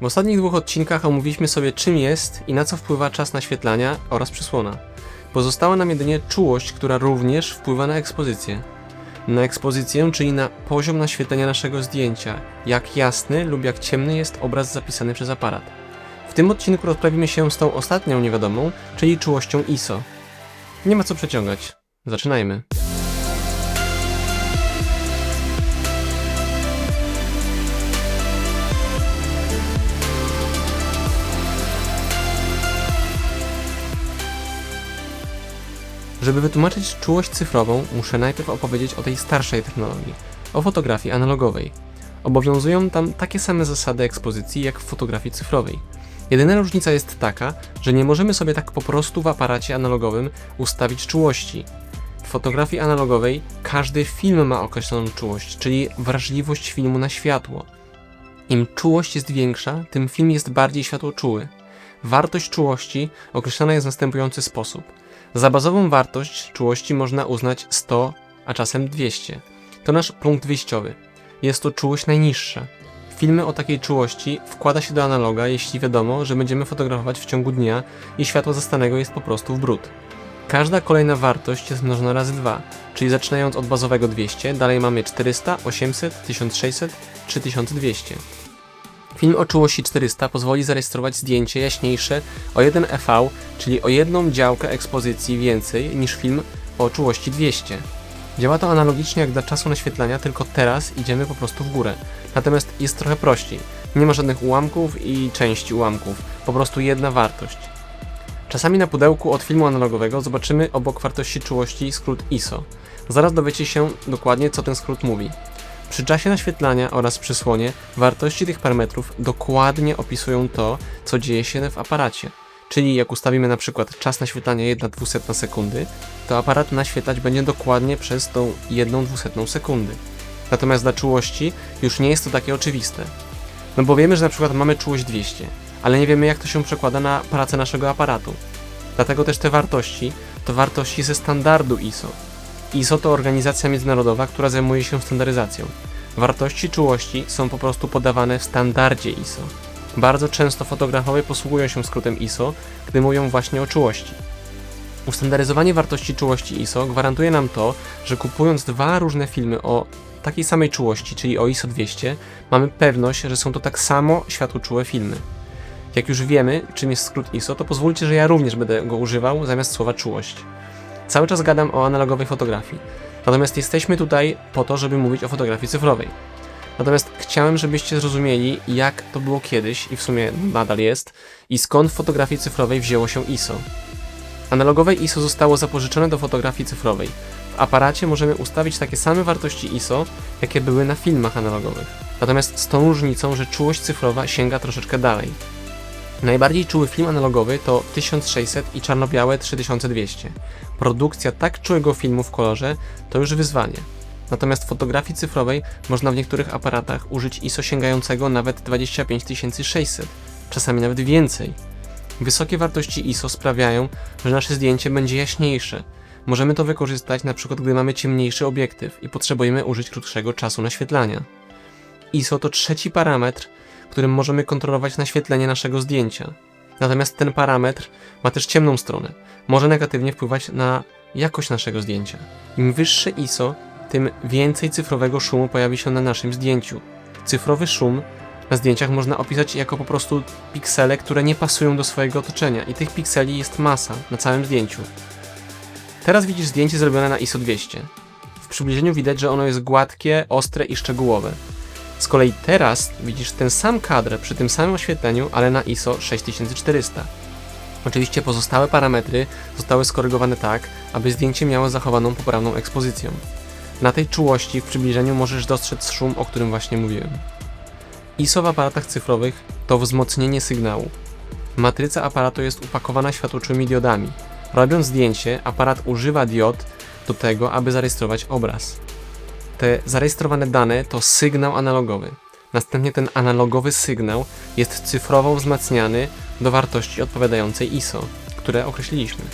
W ostatnich dwóch odcinkach omówiliśmy sobie czym jest i na co wpływa czas naświetlania oraz przysłona. Pozostała nam jedynie czułość, która również wpływa na ekspozycję. Na ekspozycję, czyli na poziom naświetlenia naszego zdjęcia, jak jasny lub jak ciemny jest obraz zapisany przez aparat. W tym odcinku rozprawimy się z tą ostatnią niewiadomą, czyli czułością ISO. Nie ma co przeciągać. Zaczynajmy. Żeby wytłumaczyć czułość cyfrową, muszę najpierw opowiedzieć o tej starszej technologii, o fotografii analogowej. Obowiązują tam takie same zasady ekspozycji jak w fotografii cyfrowej. Jedyna różnica jest taka, że nie możemy sobie tak po prostu w aparacie analogowym ustawić czułości. W fotografii analogowej każdy film ma określoną czułość, czyli wrażliwość filmu na światło. Im czułość jest większa, tym film jest bardziej światłoczuły. Wartość czułości określana jest w następujący sposób. Za bazową wartość czułości można uznać 100, a czasem 200. To nasz punkt wyjściowy. Jest to czułość najniższa. Filmy o takiej czułości wkłada się do analoga, jeśli wiadomo, że będziemy fotografować w ciągu dnia i światło zastanego jest po prostu w brud. Każda kolejna wartość jest mnożona razy 2, czyli zaczynając od bazowego 200, dalej mamy 400, 800, 1600 czy 1200. Film o czułości 400 pozwoli zarejestrować zdjęcie jaśniejsze o 1 EV, czyli o jedną działkę ekspozycji więcej niż film o czułości 200. Działa to analogicznie jak dla czasu naświetlania, tylko teraz idziemy po prostu w górę. Natomiast jest trochę prościej. Nie ma żadnych ułamków i części ułamków, po prostu jedna wartość. Czasami na pudełku od filmu analogowego zobaczymy obok wartości czułości skrót ISO. Zaraz dowiecie się dokładnie co ten skrót mówi. Przy czasie naświetlania oraz przysłonie wartości tych parametrów dokładnie opisują to, co dzieje się w aparacie. Czyli jak ustawimy na przykład czas naświetlania 1 200 sekundy, to aparat naświetlać będzie dokładnie przez tą 1 200 sekundy. Natomiast dla czułości już nie jest to takie oczywiste. No bo wiemy, że na przykład mamy czułość 200, ale nie wiemy jak to się przekłada na pracę naszego aparatu. Dlatego też te wartości to wartości ze standardu ISO. ISO to organizacja międzynarodowa, która zajmuje się standaryzacją. Wartości czułości są po prostu podawane w standardzie ISO. Bardzo często fotografowie posługują się skrótem ISO, gdy mówią właśnie o czułości. Ustandaryzowanie wartości czułości ISO gwarantuje nam to, że kupując dwa różne filmy o takiej samej czułości, czyli o ISO 200, mamy pewność, że są to tak samo światłoczułe filmy. Jak już wiemy, czym jest skrót ISO, to pozwólcie, że ja również będę go używał zamiast słowa czułość. Cały czas gadam o analogowej fotografii. Natomiast jesteśmy tutaj po to, żeby mówić o fotografii cyfrowej. Natomiast chciałem, żebyście zrozumieli, jak to było kiedyś i w sumie nadal jest, i skąd w fotografii cyfrowej wzięło się ISO. Analogowe ISO zostało zapożyczone do fotografii cyfrowej. W aparacie możemy ustawić takie same wartości ISO, jakie były na filmach analogowych. Natomiast z tą różnicą, że czułość cyfrowa sięga troszeczkę dalej. Najbardziej czuły film analogowy to 1600 i czarno-białe 3200. Produkcja tak czułego filmu w kolorze to już wyzwanie. Natomiast w fotografii cyfrowej można w niektórych aparatach użyć ISO sięgającego nawet 25600, czasami nawet więcej. Wysokie wartości ISO sprawiają, że nasze zdjęcie będzie jaśniejsze. Możemy to wykorzystać przykład gdy mamy ciemniejszy obiektyw i potrzebujemy użyć krótszego czasu naświetlania. ISO to trzeci parametr, którym możemy kontrolować naświetlenie naszego zdjęcia. Natomiast ten parametr ma też ciemną stronę. Może negatywnie wpływać na jakość naszego zdjęcia. Im wyższe ISO, tym więcej cyfrowego szumu pojawi się na naszym zdjęciu. Cyfrowy szum na zdjęciach można opisać jako po prostu piksele, które nie pasują do swojego otoczenia i tych pikseli jest masa na całym zdjęciu. Teraz widzisz zdjęcie zrobione na ISO 200. W przybliżeniu widać, że ono jest gładkie, ostre i szczegółowe. Z kolei teraz widzisz ten sam kadr przy tym samym oświetleniu, ale na ISO 6400. Oczywiście pozostałe parametry zostały skorygowane tak, aby zdjęcie miało zachowaną poprawną ekspozycję. Na tej czułości w przybliżeniu możesz dostrzec szum, o którym właśnie mówiłem. ISO w aparatach cyfrowych to wzmocnienie sygnału. Matryca aparatu jest upakowana światłoczułymi diodami. Robiąc zdjęcie, aparat używa diod do tego, aby zarejestrować obraz. Te zarejestrowane dane to sygnał analogowy. Następnie ten analogowy sygnał jest cyfrowo wzmacniany do wartości odpowiadającej ISO, które określiliśmy.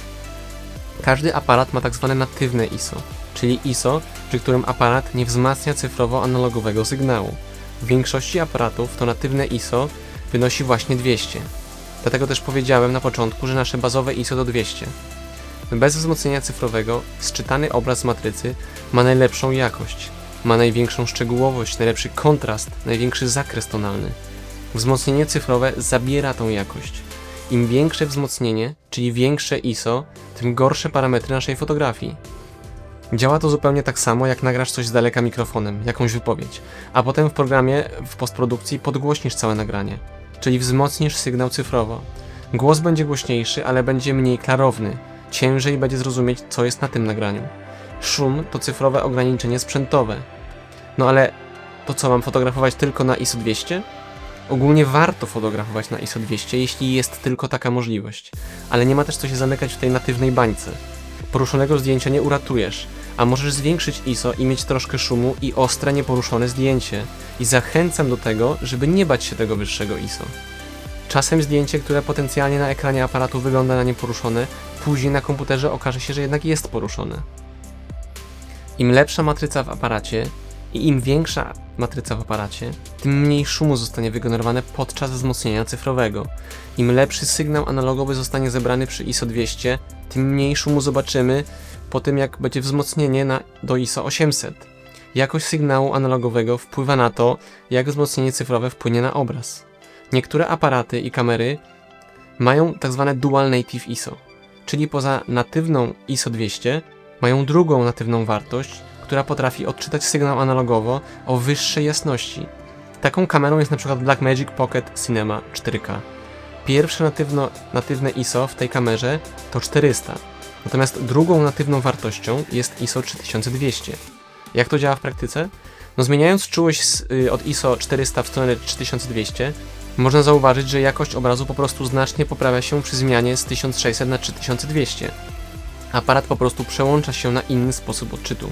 Każdy aparat ma tak zwane natywne ISO, czyli ISO, przy którym aparat nie wzmacnia cyfrowo analogowego sygnału. W większości aparatów to natywne ISO wynosi właśnie 200. Dlatego też powiedziałem na początku, że nasze bazowe ISO to 200. Bez wzmocnienia cyfrowego sczytany obraz matrycy ma najlepszą jakość, ma największą szczegółowość, najlepszy kontrast, największy zakres tonalny. Wzmocnienie cyfrowe zabiera tą jakość. Im większe wzmocnienie, czyli większe ISO, tym gorsze parametry naszej fotografii. Działa to zupełnie tak samo, jak nagrasz coś z daleka mikrofonem, jakąś wypowiedź, a potem w programie w postprodukcji podgłośnisz całe nagranie, czyli wzmocnisz sygnał cyfrowo. Głos będzie głośniejszy, ale będzie mniej klarowny, ciężej będzie zrozumieć, co jest na tym nagraniu. Szum to cyfrowe ograniczenie sprzętowe. No ale to co, mam fotografować tylko na ISO 200? Ogólnie warto fotografować na ISO 200, jeśli jest tylko taka możliwość, ale nie ma też co się zamykać w tej natywnej bańce. Poruszonego zdjęcia nie uratujesz, a możesz zwiększyć ISO i mieć troszkę szumu i ostre, nieporuszone zdjęcie. I zachęcam do tego, żeby nie bać się tego wyższego ISO. Czasem zdjęcie, które potencjalnie na ekranie aparatu wygląda na nieporuszone, później na komputerze okaże się, że jednak jest poruszone. Im lepsza matryca w aparacie i im większa matryca w aparacie, tym mniej szumu zostanie wygenerowane podczas wzmocnienia cyfrowego. Im lepszy sygnał analogowy zostanie zebrany przy ISO 200, tym mniej szumu zobaczymy po tym, jak będzie wzmocnienie na, do ISO 800. Jakość sygnału analogowego wpływa na to, jak wzmocnienie cyfrowe wpłynie na obraz. Niektóre aparaty i kamery mają tzw. Dual Native ISO, czyli poza natywną ISO 200 mają drugą natywną wartość, która potrafi odczytać sygnał analogowo o wyższej jasności. Taką kamerą jest np. Blackmagic Pocket Cinema 4K. Pierwsze natywno, natywne ISO w tej kamerze to 400, natomiast drugą natywną wartością jest ISO 3200. Jak to działa w praktyce? No zmieniając czułość z, y, od ISO 400 w stronę 3200, można zauważyć, że jakość obrazu po prostu znacznie poprawia się przy zmianie z 1600 na 3200. Aparat po prostu przełącza się na inny sposób odczytu.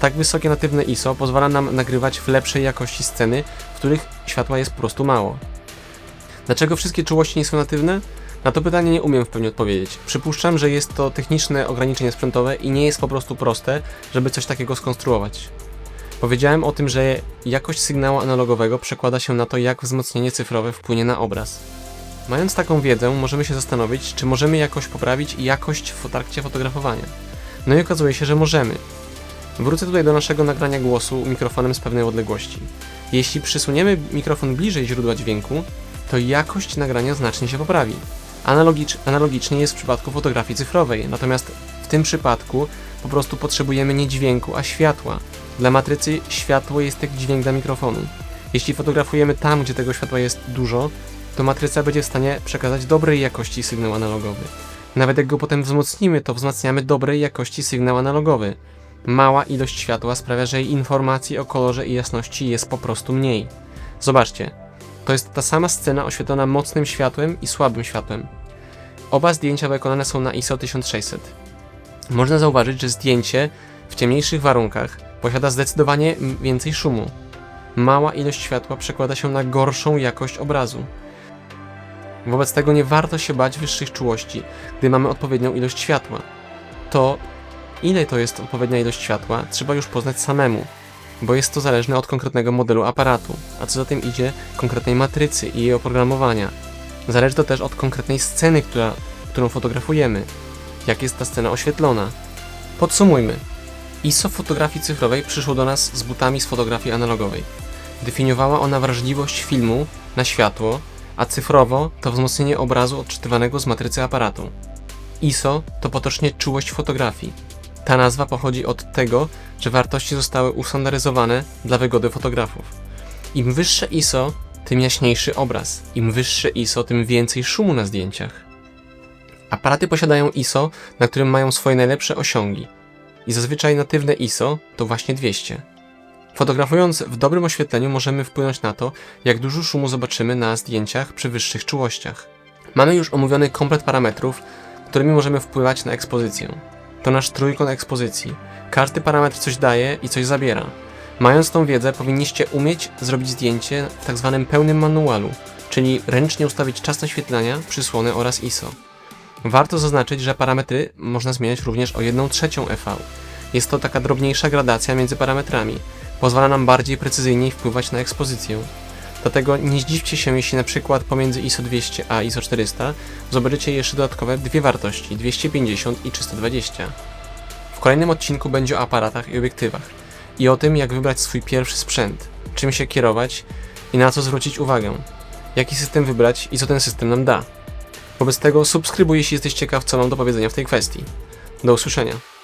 Tak wysokie natywne ISO pozwala nam nagrywać w lepszej jakości sceny, w których światła jest po prostu mało. Dlaczego wszystkie czułości nie są natywne? Na to pytanie nie umiem w pełni odpowiedzieć. Przypuszczam, że jest to techniczne ograniczenie sprzętowe i nie jest po prostu proste, żeby coś takiego skonstruować. Powiedziałem o tym, że jakość sygnału analogowego przekłada się na to, jak wzmocnienie cyfrowe wpłynie na obraz. Mając taką wiedzę, możemy się zastanowić, czy możemy jakoś poprawić jakość w trakcie fotografowania. No i okazuje się, że możemy. Wrócę tutaj do naszego nagrania głosu mikrofonem z pewnej odległości. Jeśli przysuniemy mikrofon bliżej źródła dźwięku, to jakość nagrania znacznie się poprawi. Analogicz, analogicznie jest w przypadku fotografii cyfrowej, natomiast w tym przypadku po prostu potrzebujemy nie dźwięku, a światła. Dla matrycy światło jest jak dźwięk dla mikrofonu. Jeśli fotografujemy tam, gdzie tego światła jest dużo, to matryca będzie w stanie przekazać dobrej jakości sygnał analogowy. Nawet jak go potem wzmocnimy, to wzmacniamy dobrej jakości sygnał analogowy. Mała ilość światła sprawia, że jej informacji o kolorze i jasności jest po prostu mniej. Zobaczcie, to jest ta sama scena oświetlona mocnym światłem i słabym światłem. Oba zdjęcia wykonane są na ISO 1600. Można zauważyć, że zdjęcie w ciemniejszych warunkach posiada zdecydowanie więcej szumu. Mała ilość światła przekłada się na gorszą jakość obrazu. Wobec tego nie warto się bać wyższych czułości, gdy mamy odpowiednią ilość światła. To, ile to jest odpowiednia ilość światła, trzeba już poznać samemu, bo jest to zależne od konkretnego modelu aparatu, a co za tym idzie, konkretnej matrycy i jej oprogramowania. Zależy to też od konkretnej sceny, która, którą fotografujemy, jak jest ta scena oświetlona. Podsumujmy. ISO fotografii cyfrowej przyszło do nas z butami z fotografii analogowej. Definiowała ona wrażliwość filmu na światło, a cyfrowo to wzmocnienie obrazu odczytywanego z matrycy aparatu. ISO to potocznie czułość fotografii. Ta nazwa pochodzi od tego, że wartości zostały ustandaryzowane dla wygody fotografów. Im wyższe ISO, tym jaśniejszy obraz. Im wyższe ISO, tym więcej szumu na zdjęciach. Aparaty posiadają ISO, na którym mają swoje najlepsze osiągi. I zazwyczaj natywne ISO to właśnie 200. Fotografując w dobrym oświetleniu możemy wpłynąć na to, jak dużo szumu zobaczymy na zdjęciach przy wyższych czułościach. Mamy już omówiony komplet parametrów, którymi możemy wpływać na ekspozycję. To nasz trójkąt ekspozycji. Każdy parametr coś daje i coś zabiera. Mając tą wiedzę, powinniście umieć zrobić zdjęcie w tak zwanym pełnym manualu, czyli ręcznie ustawić czas naświetlania, przysłony oraz ISO. Warto zaznaczyć, że parametry można zmieniać również o 1 trzecią EV. Jest to taka drobniejsza gradacja między parametrami. Pozwala nam bardziej precyzyjnie wpływać na ekspozycję. Dlatego nie zdziwcie się, jeśli na przykład pomiędzy ISO 200 a ISO 400 zobaczycie jeszcze dodatkowe dwie wartości 250 i 320. W kolejnym odcinku będzie o aparatach i obiektywach i o tym, jak wybrać swój pierwszy sprzęt, czym się kierować i na co zwrócić uwagę, jaki system wybrać i co ten system nam da. Wobec tego subskrybuj, jeśli jesteś ciekaw, co mam do powiedzenia w tej kwestii. Do usłyszenia.